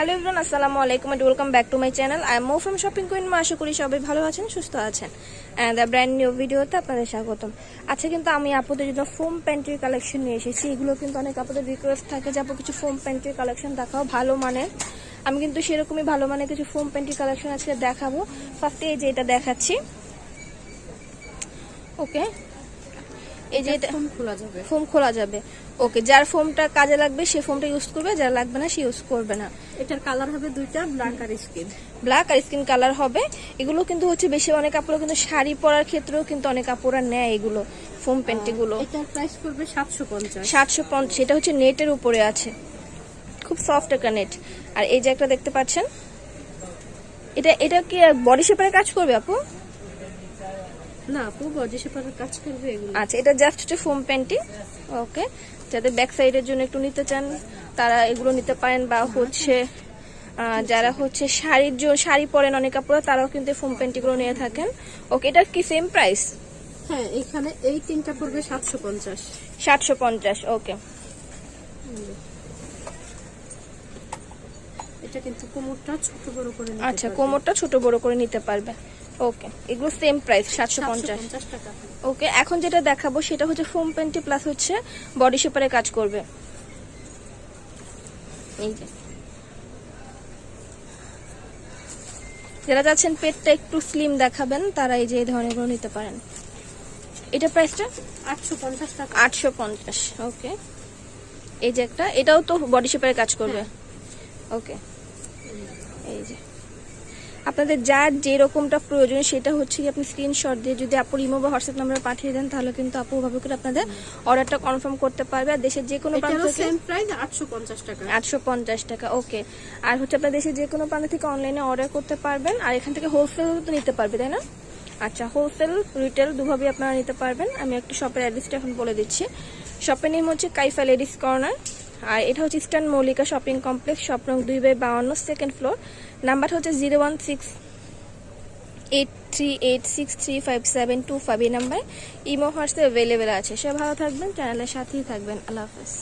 Hello everyone আসসালামু আলাইকুম and welcome back to my channel I Mo from shopping queen মা আশা করি সবাই ভালো আছেন, সুস্থ আছেন। অ্যান্ড দ্য ব্র্যান্ড নিউ ভিডিওতে আপনাদের স্বাগতম। আচ্ছা কিন্তু আমি আপুদের জন্য ফোম প্যান্ট্রির কালেকশন নিয়ে এসেছি। এগুলো কিন্তু অনেক আপুদের রিকোয়েস্ট থাকে যে আপু কিছু ফোম প্যান্ট্রির কালেকশন দেখাও ভালো মানের। আমি কিন্তু সেরকমই ভালো মানের কিছু ফোম প্যান্ট্রির কালেকশন আজকে দেখাবো। ফার্স্টে এই যে এটা দেখাচ্ছি। ওকে এই যে ফোন খোলা যাবে। ফোম খোলা যাবে। ওকে যার ফোমটা কাজে লাগবে সে ফোমটা ইউজ করবে যার লাগবে না সে ইউজ করবে না। এটার কালার হবে দুইটা ব্ল্যাক আর স্কিন ব্ল্যাক আর স্কিন কালার হবে। এগুলো কিন্তু হচ্ছে বেশি অনেক কাপড় কিন্তু শাড়ি পরার ক্ষেত্রেও কিন্তু অনেক কাপড়রা নেয় এগুলো ফোম প্যান্টিগুলো। এটার প্রাইস পড়বে সাতশো পঞ্চাশ। সাতশো পঞ্চাশ এটা হচ্ছে নেটের উপরে আছে। খুব সফট একটা নেট আর এই যে একটা দেখতে পাচ্ছেন এটা এটা কি বডি শেপারে কাজ করবে আপু? না আপু গজে সেপারের কাজ করবে এগুলো। আচ্ছা এটা জাস্ট হচ্ছে ফোম প্যান্টি ওকে যাদের ব্যাক সাইডের জন্য একটু নিতে চান তারা এগুলো নিতে পারেন বা হচ্ছে যারা হচ্ছে শাড়ির জন্য শাড়ি পরেন অনেক কাপড় তারাও কিন্তু ফোম প্যান্টিগুলো নিয়ে থাকেন। ওকে এটা কি সেম প্রাইস হ্যাঁ এখানে এই তিনটা পড়বে সাতশো পঞ্চাশ। সাতশো পঞ্চাশ ওকে এটা কিন্তু কোমরটা ছোট বড় করে আচ্ছা কোমরটা ছোট বড় করে নিতে পারবে। ওকে এগুলো সেম প্রাইস সাতশো পঞ্চাশ। ওকে এখন যেটা দেখাবো সেটা হচ্ছে ফোম প্যান্টি প্লাস হচ্ছে বডি শেপারে কাজ করবে। এই যে। যারা যাচ্ছেন পেটটা একটু স্লিম দেখাবেন তারা এই যে এই ধরনেরগুলো নিতে পারেন। এটা প্রাইসটা আটশো পঞ্চাশ টাকা। আটশো পঞ্চাশ ওকে এই যে একটা এটাও তো বডি শেপারে কাজ করবে। ওকে এই যে। আপনাদের যার যে রকমটা প্রয়োজন সেটা হচ্ছে কি আপনি স্ক্রিনশট দিয়ে যদি আপু ইমো বা হোয়াটসঅ্যাপ নাম্বারে পাঠিয়ে দেন তাহলে কিন্তু আপু ওভাবে করে আপনাদের অর্ডারটা কনফার্ম করতে পারবে। আর দেশের যে কোনো প্রান্ত থেকে সেম প্রাইস আটশো পঞ্চাশ টাকা। আটশো পঞ্চাশ টাকা ওকে আর হচ্ছে আপনার দেশের যে কোনো প্রান্ত থেকে অনলাইনে অর্ডার করতে পারবেন আর এখান থেকে হোলসেল তো নিতে পারবে তাই না? আচ্ছা হোলসেল রিটেল দুভাবেই আপনারা নিতে পারবেন। আমি একটু শপের অ্যাড্রেসটা এখন বলে দিচ্ছি। শপের নেম হচ্ছে কাইফা লেডিস কর্নার আর এটা হচ্ছে eastern Mallika shopping complex, shop নং দুই বাই বাউন্ন সেকেন্ড ফ্লোর নাম্বার হচ্ছে zero one six eight three eight six three five seven two five, এই নাম্বারে ইমো, হোয়াটসঅ্যাপ অ্যাভেলেবেল আছে। সে ভালো থাকবেন চ্যানেলের সাথেই থাকবেন। আল্লাহ হাফেজ।